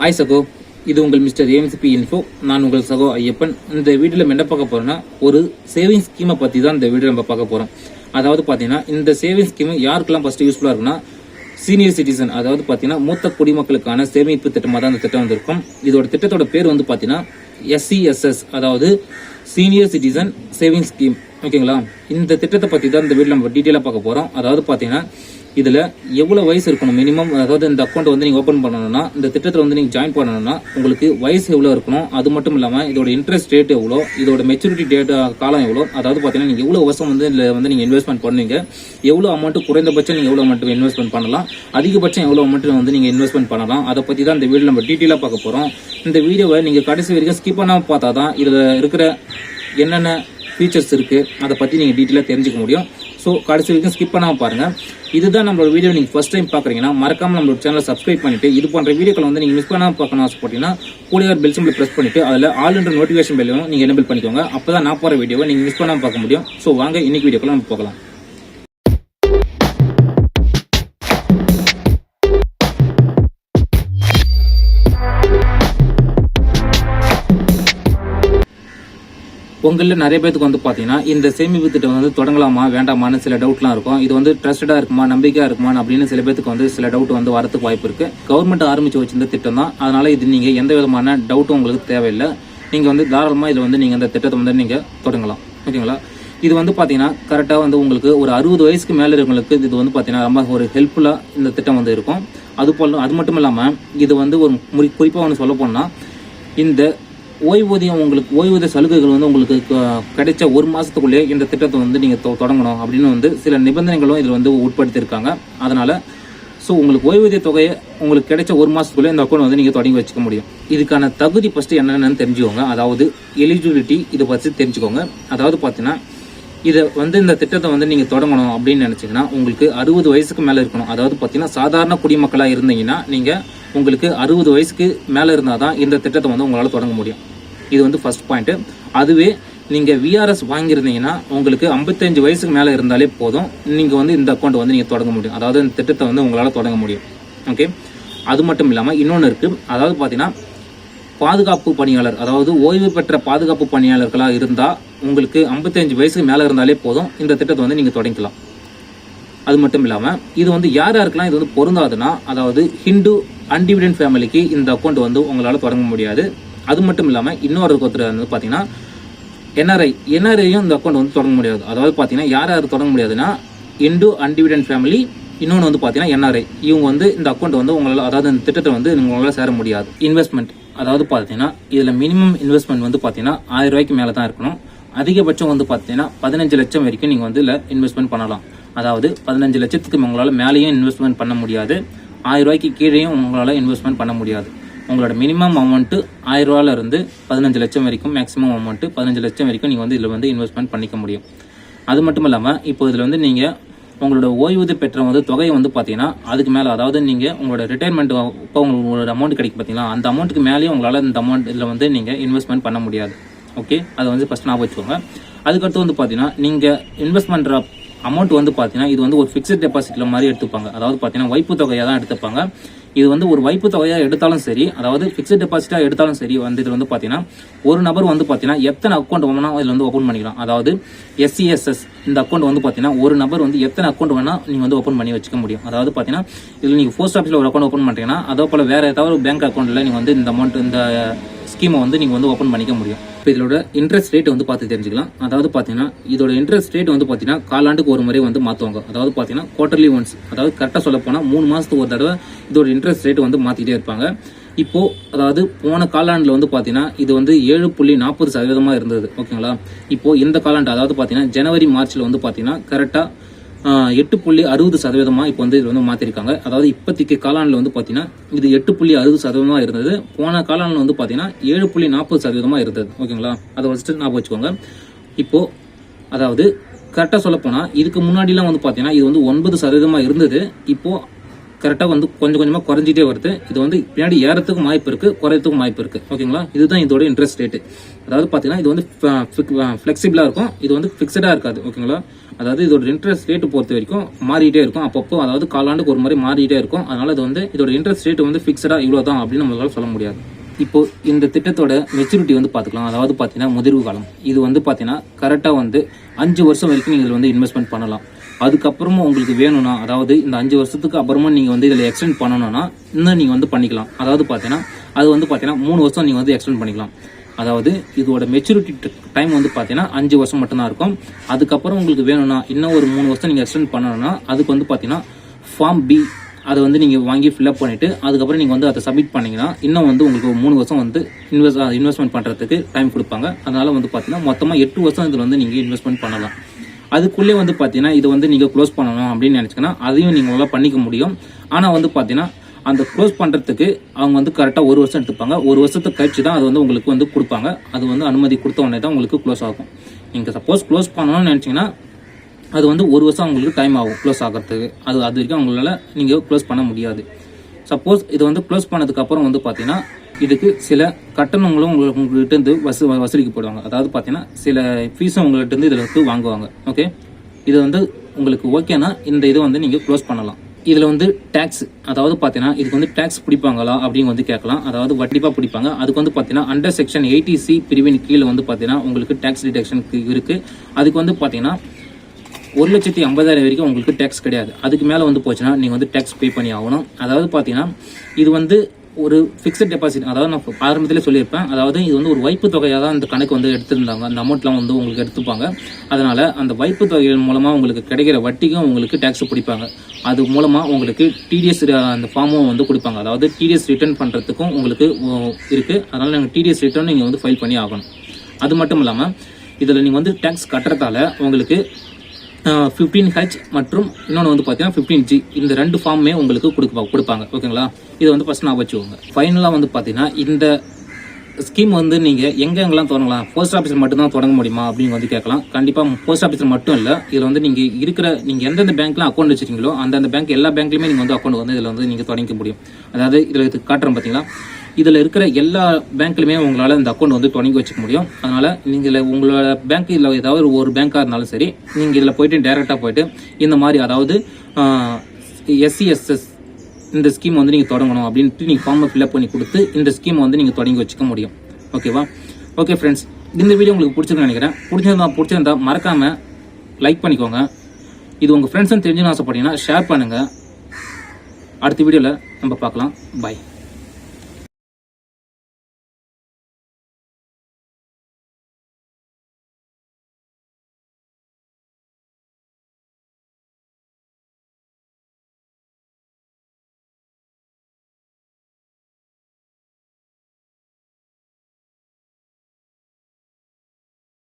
Hi சகோ. இது உங்கள் மிஸ்டர் ஏஎம்சிபி இன்ஃபோ நான் உங்கள் சகோ ஐயப்பன். இந்த வீடியோவில் நம்ம என்ன பார்க்க போகிறேன்னா ஒரு சேவிங் ஸ்கீமை பற்றி தான் இந்த வீடியோ நம்ம பார்க்க போகிறோம் அதாவது பார்த்தீங்கன்னா இந்த சேவிங் ஸ்கீம் யாருக்கெல்லாம் ஃபஸ்ட்டு யூஸ்ஃபுல்லாக இருக்குன்னா சீனியர் சிட்டிசன் அதாவது பார்த்தீங்கன்னா மூத்த குடிமக்களுக்கான சேமிப்பு திட்டமாக தான் இந்த திட்டம் வந்திருக்கும். இதோட திட்டத்தோட பேர் வந்து பார்த்தீங்கன்னா எஸ்சிஎஸ்எஸ் அதாவது சீனியர் சிட்டிசன் சேவிங் ஸ்கீம் ஓகேங்களா இந்த திட்டத்தை பற்றி தான் இந்த வீடியோ நம்ம டீட்டெயிலாக பார்க்க போகிறோம் அதாவது பார்த்தீங்கன்னா இதில் எவ்வளோ வயசு இருக்கணும்? மினிமம் அதாவது இந்த அக்கௌண்ட் வந்து நீங்கள் ஓப்பன் பண்ணணும்னா இந்த திட்டத்தில் வந்து நீங்கள் ஜாயின் பண்ணணும்னா உங்களுக்கு வயசு எவ்வளோ இருக்கணும்? அது மட்டும் இல்லாமல் இதோட இன்ட்ரெஸ்ட் ரேட் எவ்வளோ? இதோட மெச்சூரிட்டி டேட் காலம் எவ்வளோ? அதாவது பார்த்தீங்கன்னா நீங்கள் எவ்வளோ வருஷம் வந்து இதில் வந்து நீங்கள் இன்வெஸ்ட்மெண்ட் பண்ணுவீங்க? எவ்வளோ அமௌண்ட் குறைந்தபட்சம் நீங்கள் எவ்வளோ அமௌண்ட் இன்வெஸ்ட்மெண்ட் பண்ணலாம்? அதிகபட்சம் எவ்வளோ அமௌண்ட் வந்து நீங்கள் இன்வெஸ்ட்மெண்ட் பண்ணலாம்? அதை பற்றி தான் இந்த வீடியோ நம்ம டீட்டெயிலாக பார்க்க போகிறோம் இந்த வீடியோவை நீங்கள் கடைசி வரைக்கும் ஸ்கிப் பண்ணாமல் பார்த்தா தான் இதில் இருக்கிற என்னென்ன ஃபீச்சர்ஸ் இருக்குது அதை பற்றி நீங்கள் டீட்டெயிலாக தெரிஞ்சுக்க முடியும். ஸோ கடைசி வரைக்கும் ஸ்கிப் பண்ணாமல் பாருங்கள் இதுதான் நம்மளோட வீடியோ நீங்கள் ஃபஸ்ட் டைம் பார்க்குறீங்கன்னா மறக்காமல் நம்மளோட சேனலை சப்ஸ்கிரைப் பண்ணிட்டு இது போன்ற வீடியோக்களை வந்து நீங்கள் மிஸ் பண்ணாமல் பார்க்கணும் ஆசைப்பட்டீங்கன்னா கூடிய பெல் சிம்பிள் பிரஸ் பண்ணிட்டு அதில் ஆல் என்ற நோட்டிஃபிகேஷன் பெல்லும் நீங்கள் எனபிள் பண்ணிக்கோங்க. அப்பதான் நான் போகிற வீடியோவை நீங்கள் மிஸ் பண்ணாமல் பார்க்க முடியும். ஸோ வாங்க இன்னைக்கு வீடியோக்குள்ள நம்ம போகலாம். உங்களில் நிறைய பேருக்கு வந்து பார்த்தீங்கன்னா இந்த சேமிப்பு திட்டம் வந்து தொடங்கலாமா வேண்டாமான்னு சில டவுட்லாம் இருக்கும். இது வந்து ட்ரஸ்டடாக இருக்குமா நம்பிக்கையாக இருக்குமா அப்படின்னு சில பேருக்கு வந்து சில டவுட் வந்து வரதுக்கு வாய்ப்பு இருக்குது கவர்மெண்ட் ஆரம்பித்து வச்சிருந்த திட்டம் தான். அதனால் இது நீங்கள் எந்த விதமான டவுட்டும் உங்களுக்கு தேவையில்லை. நீங்கள் வந்து தாராளமாக இதில் வந்து நீங்கள் இந்த திட்டத்தை வந்து நீங்கள் தொடங்கலாம். ஓகேங்களா? இது வந்து பார்த்தீங்கன்னா கரெக்டாக வந்து உங்களுக்கு ஒரு அறுபது வயசுக்கு மேலே இருக்கவங்களுக்கு இது வந்து பார்த்தீங்கன்னா ரொம்ப ஒரு ஹெல்ப்ஃபுல்லாக இந்த திட்டம் வந்து இருக்கும். அது போல அது மட்டும் இல்லாமல் இது வந்து ஒரு முறி குறிப்பாக ஒன்று சொல்ல போனால் இந்த ஓய்வூதியம் உங்களுக்கு ஓய்வூதிய சலுகைகள் வந்து உங்களுக்கு கிடைச்ச ஒரு மாதத்துக்குள்ளேயே இந்த திட்டத்தை வந்து நீங்கள் தொ- தொடங்கணும் அப்படின்னு வந்து சில நிபந்தனைகளும் இதில் வந்து உட்படுத்தியிருக்காங்க. அதனால் ஸோ உங்களுக்கு ஓய்வூதிய தொகையை உங்களுக்கு கிடைச்ச ஒரு மாதத்துக்குள்ளே இந்த அக்கௌண்ட் வந்து நீங்கள் தொடங்கி வச்சுக்க முடியும். இதுக்கான தகுதி ஃபஸ்ட்டு என்னென்னு தெரிஞ்சுக்கோங்க. அதாவது எலிஜிபிலிட்டி இதை பற்றி தெரிஞ்சுக்கோங்க. அதாவது பார்த்தீங்கன்னா இதை வந்து இந்த திட்டத்தை வந்து நீங்கள் தொடங்கணும் அப்படின்னு நினச்சிங்கன்னா உங்களுக்கு அறுபது வயசுக்கு மேலே இருக்கணும். அதாவது பார்த்தீங்கன்னா சாதாரண குடிமக்களாக இருந்தீங்கன்னா நீங்கள் உங்களுக்கு அறுபது வயசுக்கு மேலே இருந்தால் தான் இந்த திட்டத்தை வந்து உங்களால் தொடங்க முடியும். இது வந்து ஃபஸ்ட் பாயிண்ட்டு அதுவே நீங்கள் விஆர்எஸ் வாங்கியிருந்தீங்கன்னா உங்களுக்கு 55 வயசுக்கு மேலே இருந்தாலே போதும். நீங்கள் வந்து இந்த அக்கௌண்ட் வந்து நீங்கள் தொடங்க முடியும். அதாவது இந்த திட்டத்தை வந்து உங்களால் தொடங்க முடியும். ஓகே அது மட்டும் இல்லாமல் இன்னொன்று இருக்குது அதாவது பார்த்தீங்கன்னா பாதுகாப்பு பணியாளர் அதாவது ஓய்வு பெற்ற பாதுகாப்பு பணியாளர்களாக இருந்தால் உங்களுக்கு 55 வயசுக்கு மேலே இருந்தாலே போதும். இந்த திட்டத்தை வந்து நீங்கள் தொடங்கிக்கலாம். அது மட்டும் இல்லாமல் இது வந்து யார் யாருக்கெல்லாம் இது வந்து பொருந்தாதுன்னா அதாவது ஹிந்து அன்டிவிடென்ட் ஃபேமிலிக்கு இந்த அக்கௌண்ட் வந்து உங்களால் தொடங்க முடியாது. அது மட்டும் இல்லாமல் இன்னொரு ஒருத்தர் வந்து பார்த்தீங்கன்னா என்ஆர்ஐ என்ஆர்ஐயும் இந்த அக்கௌண்ட் வந்து தொடங்க முடியாது. அதாவது பார்த்தீங்கன்னா யார் யார் தொடங்க முடியாதுன்னா இந்து அன்டிவிடென்ட் ஃபேமிலி இன்னொன்று வந்து பார்த்தீங்கன்னா என்ஆர்ஐ இவங்க வந்து இந்த அக்கௌண்ட் வந்து உங்களால் அதாவது இந்த திட்டத்தை வந்து உங்களால் சேர முடியாது. இன்வெஸ்ட்மெண்ட் அதாவது பார்த்தீங்கன்னா இதில் மினிமம் இன்வெஸ்ட்மெண்ட் வந்து பார்த்தீங்கன்னா ஆயிரம் ரூபாய்க்கு மேலே தான் இருக்கணும். அதிகபட்சம் வந்து பார்த்தீங்கன்னா பதினஞ்சு லட்சம் வரைக்கும் நீங்கள் வந்து இதில் இன்வெஸ்ட்மெண்ட் பண்ணலாம். அதாவது பதினஞ்சு லட்சத்துக்கு உங்களால் மேலேயும் இன்வெஸ்ட்மெண்ட் பண்ண முடியாது. ஆயிரம் ரூபாய்க்கு கீழேயும் உங்களால் இன்வெஸ்ட்மெண்ட் பண்ண முடியாது. உங்களோட மினிமம் அமௌண்ட்டு ஆயிரம் இருந்து பதினஞ்சு லட்சம் வரைக்கும் மேக்ஸிமம் அமௌண்ட்டு பதினஞ்சு லட்சம் வரைக்கும் நீங்கள் வந்து இதில் வந்து இன்வெஸ்ட்மெண்ட் பண்ணிக்க முடியும். அது மட்டும் இல்லாமல் இப்போ இதில் வந்து நீங்கள் உங்களோட ஓய்வூதிய பெற்ற வந்து தொகையை வந்து பார்த்தீங்கன்னா அதுக்கு மேலே அதாவது நீங்கள் உங்களோட ரிட்டையர்மெண்ட் இப்போ உங்களோட அமௌண்ட் கிடைக்கும் பார்த்தீங்களா அந்த அமௌண்ட்டுக்கு மேலேயும் உங்களால் இந்த அமௌண்ட் இதில் வந்து நீங்கள் இன்வெஸ்ட்மெண்ட் பண்ண முடியாது. ஓகே அதை வந்து ஃபஸ்ட் ஞாபகம் வச்சுக்கோங்க. அதுக்கடுத்து வந்து பார்த்தீங்கன்னா நீங்கள் இன்வெஸ்ட் பண்ணுற அமௌண்ட் வந்து பார்த்தீங்கன்னா இது வந்து ஒரு ஃபிக்ஸட் டெபாசிட்டில் மாதிரி எடுத்துப்பாங்க. அதாவது பார்த்தீங்கன்னா வைப்பு தொகையாக தான் எடுத்துப்பாங்க. இது வந்து ஒரு வைப்பு தொகையாக எடுத்தாலும் சரி அதாவது ஃபிக்ஸட் டெபாசிட்டாக எடுத்தாலும் சரி வந்து இது வந்து பார்த்தீங்கன்னா ஒரு நபர் வந்து பார்த்தீங்கன்னா எத்தனை அக்கௌண்ட் வேணால் இதில் வந்து ஓப்பன் பண்ணிக்கலாம். அதாவது எஸ்சிஎஸ்எஸ் இந்த அக்கௌண்ட் வந்து பார்த்தீங்கன்னா ஒரு நபர் வந்து எத்தனை அக்கௌண்ட் வேணால் நீங்கள் வந்து ஓப்பன் பண்ணி வச்சுக்க முடியும். அதாவது பார்த்தீங்கன்னா இதில் நீங்கள் போஸ்ட் ஆஃபீஸில் ஒரு அக்கௌண்ட் ஓப்பன் பண்ணுறீங்கன்னா அதே போல் வேறு ஏதாவது ஒரு பேங்க் அக்கௌண்ட்டில் நீங்கள் வந்து இந்த அமௌண்ட் இந்த ஸ்கீமை வந்து நீங்கள் வந்து ஓப்பன் பண்ணிக்க முடியும். இப்போ இதோட இன்ட்ரெஸ்ட் ரேட் வந்து பார்த்து தெரிஞ்சுக்கலாம். அதாவது பார்த்தீங்கன்னா இதோட இன்ட்ரெஸ்ட் ரேட் வந்து பார்த்தீங்கன்னா காலாண்டுக்கு ஒரு முறை வந்து மாற்றுவாங்க அதாவது பார்த்தீங்கன்னா குவார்டர்லி ஒன்ஸ் அதாவது கரெக்டாக சொல்ல போனால் மூணு மாதத்துக்கு ஒரு தடவை இதோட இன்ட்ரெஸ்ட் ரேட் வந்து மாற்றிக்கிட்டே இருப்பாங்க. இப்போது அதாவது போன காலாண்டில் வந்து பார்த்தீங்கன்னா இது வந்து ஏழு புள்ளி நாற்பது சதவீதமாக இருந்தது. ஓகேங்களா? இப்போ இந்த காலாண்டு அதாவது பார்த்தீங்கன்னா ஜனவரி மார்ச்சில் வந்து பார்த்தீங்கன்னா கரெக்டாக எட்டு புள்ளி அறுபது சதவீதமாக இப்போ வந்து இது வந்து மாற்றிருக்காங்க அதாவது இப்போதைக்கு காலாண்டில் வந்து பார்த்தீங்கன்னா இது எட்டு புள்ளி அறுபது சதவீதமாக இருந்தது. போன காலாண்டில் வந்து பார்த்தீங்கன்னா ஏழு புள்ளி நாற்பது சதவீதமாக இருந்தது. ஓகேங்களா? அதை வச்சுட்டு ஞாபகம் வச்சுக்கோங்க. இப்போ அதாவது கரெக்டாக சொல்லப்போனால் இதுக்கு முன்னாடிலாம் வந்து பார்த்தீங்கன்னா இது வந்து ஒன்பது சதவீதமாக இருந்தது. இப்போது கரெக்டாக வந்து கொஞ்சம் கொஞ்சமாக குறைஞ்சிட்டே வருது. இது வந்து பின்னாடி ஏறத்துக்கும் வாய்ப்பு இருக்குது குறையத்துக்கும் வாய்ப்பு இருக்குது ஓகேங்களா? இதுதான் இதோட இன்ட்ரெஸ்ட் ரேட்டு அதாவது பார்த்தீங்கன்னா இது வந்து ஃப்ளெக்சிபிளாக இருக்கும். இது வந்து ஃபிக்ஸடாக இருக்காது. ஓகேங்களா? அதாவது இதோட இன்ட்ரெஸ்ட் ரேட்டு பொறுத்த வரைக்கும் மாறிட்டே இருக்கும். அப்பப்போ அதாவது காலாண்டுக்கு ஒரு முறை மாறிட்டே இருக்கும். அதனால் இது வந்து இதோட இன்ட்ரெஸ்ட் ரேட் வந்து ஃபிக்ஸடாக இவ்வளோ தான் அப்படின்னு நம்மளால சொல்ல முடியாது. இப்போ இந்த திட்டத்தோட மெச்சூரிட்டி வந்து பார்த்துக்கலாம் அதாவது பார்த்தீங்கன்னா முதிர்வு காலம். இது வந்து பார்த்தீங்கன்னா கரெக்டாக வந்து அஞ்சு வருஷம் வரைக்கும் நீங்கள் இதில் வந்து இன்வெஸ்ட்மெண்ட் பண்ணலாம். அதுக்கப்புறமும் உங்களுக்கு வேணும்னா அதாவது இந்த அஞ்சு வருஷத்துக்கு அப்புறமா நீங்கள் வந்து இதில் எக்ஸ்டெண்ட் பண்ணணும்னா இன்னும் நீங்கள் வந்து பண்ணிக்கலாம். அதாவது பார்த்தீங்கன்னா அது வந்து பார்த்தீங்கன்னா மூணு வருஷம் நீங்கள் வந்து எக்ஸ்டெண்ட் பண்ணிக்கலாம். அதாவது இதோட மெச்சூரிட்டி டைம் வந்து பார்த்தீங்கன்னா அஞ்சு வருஷம் மட்டும்தான் இருக்கும். அதுக்கப்புறம் உங்களுக்கு வேணும்னா இன்னும் ஒரு மூணு வருஷம் நீங்கள் எக்ஸ்டெண்ட் பண்ணணும்னா அதுக்கு வந்து பார்த்தீங்கன்னா ஃபார்ம் பி அதை வந்து நீங்கள் வாங்கி ஃபில்அப் பண்ணிவிட்டு அதுக்கப்புறம் நீங்கள் வந்து அதை சப்மிட் பண்ணிங்கன்னா இன்னும் வந்து உங்களுக்கு மூணு வருஷம் வந்து இன்வெஸ்ட் இன்வெஸ்ட்மெண்ட் பண்ணுறதுக்கு டைம் கொடுப்பாங்க. அதனால வந்து பார்த்தீங்கன்னா மொத்தமாக எட்டு வருஷம் இதில் வந்து நீங்கள் இன்வெஸ்ட்மெண்ட் பண்ணலாம். அதுக்குள்ளே வந்து பார்த்தீங்கன்னா இதை வந்து நீங்கள் க்ளோஸ் பண்ணணும் அப்படின்னு நினச்சிங்கன்னா அதையும் நீங்கள் நல்லா பண்ணிக்க முடியும். ஆனால் வந்து பார்த்தீங்கன்னா அந்த க்ளோஸ் பண்ணுறதுக்கு அவங்க வந்து கரெக்டாக ஒரு வருஷம் எடுத்துப்பாங்க. ஒரு வருஷத்தை கழிச்சு தான் அது வந்து உங்களுக்கு வந்து கொடுப்பாங்க. அது வந்து அனுமதி கொடுத்த உடனே தான் உங்களுக்கு க்ளோஸ் ஆகும். நீங்கள் சப்போஸ் க்ளோஸ் பண்ணணும்னு நினச்சிங்கன்னா அது வந்து ஒரு வருஷம் அவங்களுக்கு டைம் ஆகும் க்ளோஸ் ஆகிறதுக்கு. அது அது வரைக்கும் அவங்களால நீங்கள் க்ளோஸ் பண்ண முடியாது. சப்போஸ் இது வந்து க்ளோஸ் பண்ணதுக்கப்புறம் வந்து பார்த்தீங்கன்னா இதுக்கு சில கட்டணங்களும் உங்களுக்கு உங்கள்கிட்ட இருந்து வசூ வசூலிக்கப்படுவாங்க. அதாவது பார்த்தீங்கன்னா சில ஃபீஸும் உங்கள்கிட்ட இருந்து இதில் வந்து வாங்குவாங்க. ஓகே இது வந்து உங்களுக்கு ஓகேனா இந்த இதை வந்து நீங்கள் க்ளோஸ் பண்ணலாம். இதில் வந்து டேக்ஸ் அதாவது பார்த்தீங்கன்னா இதுக்கு வந்து டேக்ஸ் பிடிப்பாங்களா அப்படின்னு வந்து கேட்கலாம். அதாவது வட்டிப்பாக பிடிப்பாங்க. அதுக்கு வந்து பார்த்தீங்கன்னா அண்டர் செக்ஷன் எயிட்டி சி பிரிவின் கீழே வந்து பார்த்தீங்கன்னா உங்களுக்கு டேக்ஸ் டிடக்ஷனுக்கு இருக்குது அதுக்கு வந்து பார்த்தீங்கன்னா ஒரு லட்சத்தி ஐம்பதாயிரம் வரைக்கும் உங்களுக்கு டேக்ஸ் கிடையாது. அதுக்கு மேலே வந்து போச்சுன்னா நீங்கள் வந்து டேக்ஸ் பே பண்ணி ஆகணும். அதாவது பார்த்தீங்கன்னா இது வந்து ஒரு ஃபிக்ஸட் டெபாசிட் அதாவது நான் ஆரம்பத்திலே சொல்லியிருப்பேன். அதாவது இது வந்து ஒரு வைப்பு தொகையாக தான் அந்த கணக்கு வந்து எடுத்திருந்தாங்க. அந்த அமௌண்ட்லாம் வந்து உங்களுக்கு எடுத்துப்பாங்க. அதனால் அந்த வைப்பு தொகையின் மூலமாக உங்களுக்கு கிடைக்கிற வட்டிக்கும் உங்களுக்கு டேக்ஸ் பிடிப்பாங்க. அது மூலமாக உங்களுக்கு டிடிஎஸ் அந்த ஃபார்மும் வந்து கொடுப்பாங்க. அதாவது டிடிஎஸ் ரிட்டர்ன் பண்ணுறதுக்கும் உங்களுக்கு இருக்குது அதனால் நாங்கள் நீங்கள் டிடிஎஸ் ரிட்டர்ன் நீங்கள் வந்து ஃபைல் பண்ணி ஆகணும். அது மட்டும் இல்லாமல் இதில் நீங்கள் வந்து டேக்ஸ் கட்டுறதால உங்களுக்கு ஃபிஃப்டீன் ஹெச் மற்றும் இன்னொன்று வந்து பார்த்தீங்கன்னா ஃபிஃப்டீன் ஜி இந்த ரெண்டு ஃபார்மே உங்களுக்கு கொடுப்பா கொடுப்பாங்க. ஓகேங்களா இதை வந்து ஃபஸ்ட் நான் வச்சுக்கோங்க. ஃபைனலாக வந்து பார்த்தீங்கன்னா இந்த ஸ்கீம் வந்து நீங்கள் எங்கே எங்கெல்லாம் தொடங்கலாம் போஸ்ட் ஆஃபீஸில் மட்டும்தான் தொடங்க முடியுமா? அப்படின்னு வந்து கேட்கலாம். கண்டிப்பாக போஸ்ட் ஆஃபீஸில் மட்டும் இல்லை. இதில் வந்து நீங்கள் இருக்கிற நீங்கள் எந்தெந்த பேங்க்ல அக்கௌண்ட் வச்சிருக்கீங்களோ அந்தந்த பேங்க் எல்லா பேங்க்லையுமே நீங்கள் வந்து அக்கௌண்ட் வந்து இதில் வந்து நீங்கள் தொடங்க முடியும். அதாவது இதில் இது பார்த்தீங்களா இதில் இருக்கிற எல்லா பேங்க்லையுமே உங்களால் இந்த அக்கௌண்ட் வந்து தொடங்கி வச்சுக்க முடியும். அதனால் நீங்கள் உங்களோட பேங்க் இல்லை ஏதாவது ஒரு பேங்காக இருந்தாலும் சரி நீங்கள் இதில் போயிட்டு டேரெக்டாக போயிட்டு இந்த மாதிரி அதாவது எஸ்சிஎஸ்எஸ் இந்த ஸ்கீம் வந்து நீங்கள் தொடங்கணும் அப்படின்ட்டு நீங்கள் ஃபார்மை ஃபில்அப் பண்ணி கொடுத்து இந்த ஸ்கீமை வந்து நீங்கள் தொடங்கி வச்சுக்க முடியும். ஓகேவா ஓகே ஃப்ரெண்ட்ஸ் இந்த வீடியோ உங்களுக்கு பிடிச்சிருக்குன்னு நினைக்கிறேன். பிடிச்சிருந்தா பிடிச்சிருந்தா மறக்காமல் லைக் பண்ணிக்கோங்க. இது உங்கள் ஃப்ரெண்ட்ஸும் தெரிஞ்சுன்னு ஆசைப்பட்டீங்கன்னா ஷேர் பண்ணுங்கள் அடுத்த வீடியோவில் நம்ம பார்க்கலாம். பாய்